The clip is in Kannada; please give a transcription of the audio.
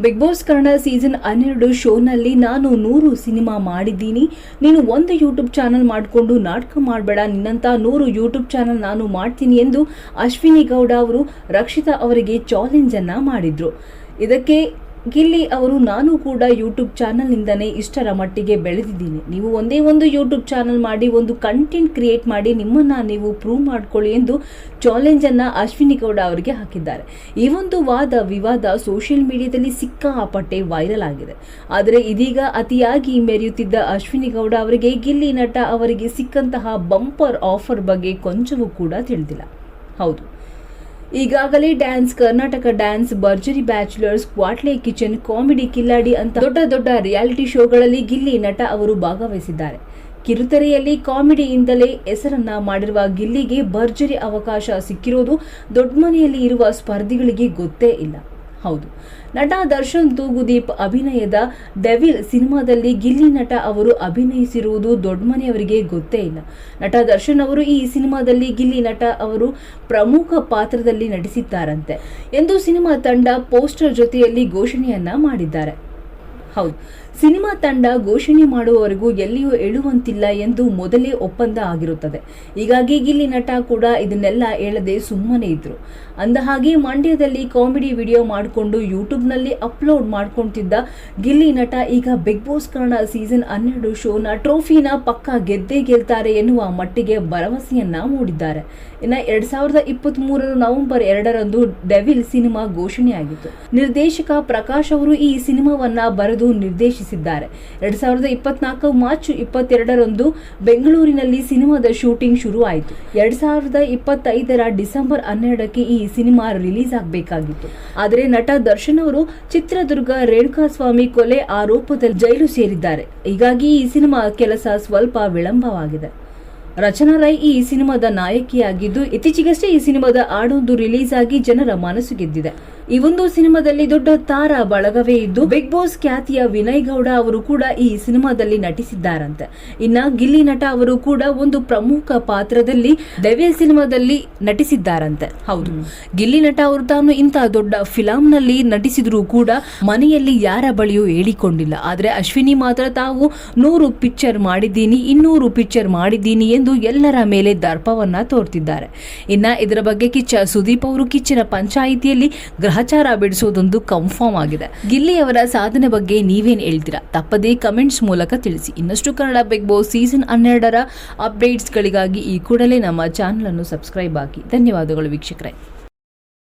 ಬಿಗ್ ಬಾಸ್ ಕನ್ನಡ ಸೀಸನ್ ಹನ್ನೆರಡು ಶೋನಲ್ಲಿ ನಾನು ನೂರು ಸಿನಿಮಾ ಮಾಡಿದ್ದೀನಿ. ನೀನು ಒಂದು ಯೂಟ್ಯೂಬ್ ಚಾನಲ್ ಮಾಡಿಕೊಂಡು ನಾಟಕ ಮಾಡಬೇಡ. ನಿನ್ನಂಥ ನೂರು ಯೂಟ್ಯೂಬ್ ಚಾನಲ್ ನಾನು ಮಾಡ್ತೀನಿ ಎಂದು ಅಶ್ವಿನಿ ಗೌಡ ಅವರು ರಕ್ಷಿತಾ ಅವರಿಗೆ ಚಾಲೆಂಜನ್ನು ಮಾಡಿದರು. ಇದಕ್ಕೆ ಗಿಲ್ಲಿ ಅವರು, ನಾನು ಕೂಡ ಯೂಟ್ಯೂಬ್ ಚಾನಲ್ನಿಂದನೇ ಇಷ್ಟರ ಮಟ್ಟಿಗೆ ಬೆಳೆದಿದ್ದೀನಿ. ನೀವು ಒಂದೇ ಒಂದು ಯೂಟ್ಯೂಬ್ ಚಾನಲ್ ಮಾಡಿ, ಒಂದು ಕಂಟೆಂಟ್ ಕ್ರಿಯೇಟ್ ಮಾಡಿ, ನಿಮ್ಮನ್ನು ನೀವು ಪ್ರೂವ್ ಮಾಡ್ಕೊಳ್ಳಿ ಎಂದು ಚಾಲೆಂಜನ್ನು ಅಶ್ವಿನಿ ಗೌಡ ಅವರಿಗೆ ಹಾಕಿದ್ದಾರೆ. ಈ ಒಂದು ವಾದ, ವಿವಾದ ಸೋಷಿಯಲ್ ಮೀಡಿಯಾದಲ್ಲಿ ಸಿಕ್ಕಾಪಟ್ಟೆ ವೈರಲ್ ಆಗಿದೆ. ಆದರೆ ಇದೀಗ ಅತಿಯಾಗಿ ಮೆರೆಯುತ್ತಿದ್ದ ಅಶ್ವಿನಿ ಗೌಡ ಅವರಿಗೆ, ಗಿಲ್ಲಿ ನಟ ಅವರಿಗೆ ಸಿಕ್ಕಂತಹ ಬಂಪರ್ ಆಫರ್ ಬಗ್ಗೆ ಕೊಂಚವೂ ಕೂಡ ತಿಳಿದಿಲ್ಲ. ಹೌದು. ಈಗಾಗಲೇ dance, Karnataka dance Bharjari bachelors Kwatle kitchen, comedy, Khiladi ಅಂತ ದೊಡ್ಡ ದೊಡ್ಡ ರಿಯಾಲಿಟಿ ಶೋಗಳಲ್ಲಿ ಗಿಲ್ಲಿ ನಟ ಅವರು ಭಾಗವಹಿಸಿದ್ದಾರೆ. ಕಿರುತೆರೆಯಲ್ಲಿ ಕಾಮಿಡಿಯಿಂದಲೇ ಹೆಸರನ್ನ ಮಾಡಿರುವ ಗಿಲ್ಲಿಗೆ ಭರ್ಜರಿ ಅವಕಾಶ ಸಿಕ್ಕಿರೋದು ದೊಡ್ಡಮನೆಯಲ್ಲಿ ಇರುವ ಸ್ಪರ್ಧಿಗಳಿಗೆ ಗೊತ್ತೇ ಇಲ್ಲ. ಹೌದು. ನಟ ದರ್ಶನ್ ತೂಗುದೀಪ್ ಅಭಿನಯದ ಡೆವಿಲ್ ಸಿನಿಮಾದಲ್ಲಿ ಗಿಲ್ಲಿ ನಟ ಅವರು ಅಭಿನಯಿಸಿರುವುದು ದೊಡ್ಡಮನೆಯವರಿಗೆ ಗೊತ್ತೇ ಇಲ್ಲ. ನಟ ದರ್ಶನ್ ಅವರು ಈ ಸಿನಿಮಾದಲ್ಲಿ ಗಿಲ್ಲಿ ನಟ ಅವರು ಪ್ರಮುಖ ಪಾತ್ರದಲ್ಲಿ ನಟಿಸಿದ್ದಾರಂತೆ. ಎಂದು ಸಿನಿಮಾ ತಂಡ ಪೋಸ್ಟರ್ ಜೊತೆಯಲ್ಲಿ ಘೋಷಣೆಯನ್ನ ಮಾಡಿದ್ದಾರೆ. ಹೌದು. ಸಿನಿಮಾ ತಂಡ ಘೋಷಣೆ ಮಾಡುವವರೆಗೂ ಎಲ್ಲಿಯೂ ಹೇಳುವಂತಿಲ್ಲ ಎಂದು ಮೊದಲೇ ಒಪ್ಪಂದ ಆಗಿರುತ್ತದೆ. ಹೀಗಾಗಿ ಗಿಲ್ಲಿ ನಟ ಕೂಡ ಇದನ್ನೆಲ್ಲ ಹೇಳದೆ ಸುಮ್ಮನೆ ಇದ್ರು. ಅಂದ ಹಾಗೆ ಮಂಡ್ಯದಲ್ಲಿ ಕಾಮಿಡಿ ವಿಡಿಯೋ ಮಾಡಿಕೊಂಡು ಯೂಟ್ಯೂಬ್ನಲ್ಲಿ ಅಪ್ಲೋಡ್ ಮಾಡ್ಕೊಳ್ತಿದ್ದ ಗಿಲ್ಲಿ ನಟ ಈಗ ಬಿಗ್ ಬಾಸ್ ಕನ್ನಡ ಸೀಸನ್ ಹನ್ನೆರಡು ಶೋನ ಟ್ರೋಫಿನ ಪಕ್ಕ ಗೆದ್ದೇ ಗೆಲ್ತಾರೆ ಎನ್ನುವ ಮಟ್ಟಿಗೆ ಭರವಸೆಯನ್ನ ಮೂಡಿದ್ದಾರೆ. ಇನ್ನು ಎರಡ್ ಸಾವಿರದ ಇಪ್ಪತ್ತ್ ಮೂರರ ನವೆಂಬರ್ ಎರಡರಂದು ಡೆವಿಲ್ ಸಿನಿಮಾ ಘೋಷಣೆಯಾಗಿತ್ತು. ನಿರ್ದೇಶಕ ಪ್ರಕಾಶ್ ಅವರು ಈ ಸಿನಿಮಾವನ್ನ ಬರೆದು ನಿರ್ದೇಶಿಸಿದ್ದಾರೆ. ಎರಡ್ ಸಾವಿರದ ಇಪ್ಪತ್ನಾಲ್ಕು ಮಾರ್ಚ್ ಇಪ್ಪತ್ತೆರಡರಂದು ಬೆಂಗಳೂರಿನಲ್ಲಿ ಸಿನಿಮಾದ ಶೂಟಿಂಗ್ ಶುರು ಆಯಿತು ಎರಡ್ ಸಾವಿರದ ಇಪ್ಪತ್ತೈದರ ಡಿಸೆಂಬರ್ ಹನ್ನೆರಡಕ್ಕೆ ಈ ಸಿನಿಮಾ ರಿಲೀಸ್ ಆಗಬೇಕಾಗಿತ್ತು. ಆದರೆ ನಟ ದರ್ಶನ್ ಅವರು ಚಿತ್ರದುರ್ಗ ರೇಣುಕಾಸ್ವಾಮಿ ಕೊಲೆ ಆರೋಪದಲ್ಲಿ ಜೈಲು ಸೇರಿದ್ದಾರೆ. ಹೀಗಾಗಿ ಈ ಸಿನಿಮಾ ಕೆಲಸ ಸ್ವಲ್ಪ ವಿಳಂಬವಾಗಿದೆ. ರಚನಾ ರೈ ಈ ಸಿನಿಮಾದ ನಾಯಕಿಯಾಗಿದ್ದು, ಇತ್ತೀಚೆಗಷ್ಟೇ ಈ ಸಿನಿಮಾದ ಹಾಡೊಂದು ರಿಲೀಸ್ ಆಗಿ ಜನರ ಮನಸ್ಸು ಗೆದ್ದಿದೆ. ಈ ಒಂದು ಸಿನಿಮಾದಲ್ಲಿ ದೊಡ್ಡ ತಾರಾ ಬಳಗವೇ ಇದ್ದು ಬಿಗ್ ಬಾಸ್ ಖ್ಯಾತಿಯ ವಿನಯ್ ಗೌಡ ಅವರು ಕೂಡ ಈ ಸಿನಿಮಾದಲ್ಲಿ ನಟಿಸಿದ್ದಾರಂತೆ. ಇನ್ನ ಗಿಲ್ಲಿ ನಟ ಅವರು ಕೂಡ ಒಂದು ಪ್ರಮುಖ ಪಾತ್ರದಲ್ಲಿ ಡೆವಿಲ್ ಸಿನಿಮಾದಲ್ಲಿ ನಟಿಸಿದ್ದಾರಂತೆ. ಹೌದು. ಗಿಲ್ಲಿ ನಟ ಅವರು ತಾನು ಇಂತಹ ದೊಡ್ಡ ಫಿಲಂ ನಲ್ಲಿ ನಟಿಸಿದ್ರು ಕೂಡ ಮನೆಯಲ್ಲಿ ಯಾರ ಬಳಿಯೂ ಹೇಳಿಕೊಂಡಿಲ್ಲ. ಆದ್ರೆ ಅಶ್ವಿನಿ ಮಾತ್ರ ತಾವು ನೂರು ಪಿಕ್ಚರ್ ಮಾಡಿದ್ದೀನಿ ಇನ್ನೂರು ಪಿಕ್ಚರ್ ಮಾಡಿದ್ದೀನಿ ಎಂದು ಎಲ್ಲರ ಮೇಲೆ ದರ್ಪವನ್ನ ತೋರ್ತಿದ್ದಾರೆ. ಇನ್ನ ಇದರ ಬಗ್ಗೆ ಕಿಚ್ಚ ಸುದೀಪ್ ಅವರು ಕಿಚ್ಚಿನ ಪಂಚಾಯಿತಿಯಲ್ಲಿ ಗ್ರಹಚಾರ ಬಿಡಿಸೋದೊಂದು ಕನ್ಫರ್ಮ್ ಆಗಿದೆ. ಗಿಲ್ಲಿ ಅವರ ಸಾಧನೆ ಬಗ್ಗೆ ನೀವೇನ್ ಹೇಳ್ತೀರಾ? ತಪ್ಪದೇ ಕಮೆಂಟ್ಸ್ ಮೂಲಕ ತಿಳಿಸಿ. ಇನ್ನಷ್ಟು ಕನ್ನಡ ಬಿಗ್ ಬಾಸ್ ಸೀಸನ್ ಹನ್ನೆರಡರ ಅಪ್ಡೇಟ್ಸ್ಗಳಿಗಾಗಿ ಈ ಕೂಡಲೇ ನಮ್ಮ ಚಾನಲ್ ಅನ್ನು ಸಬ್ಸ್ಕ್ರೈಬ್ ಹಾಕಿ ಧನ್ಯವಾದಗಳು ವೀಕ್ಷಕರೇ.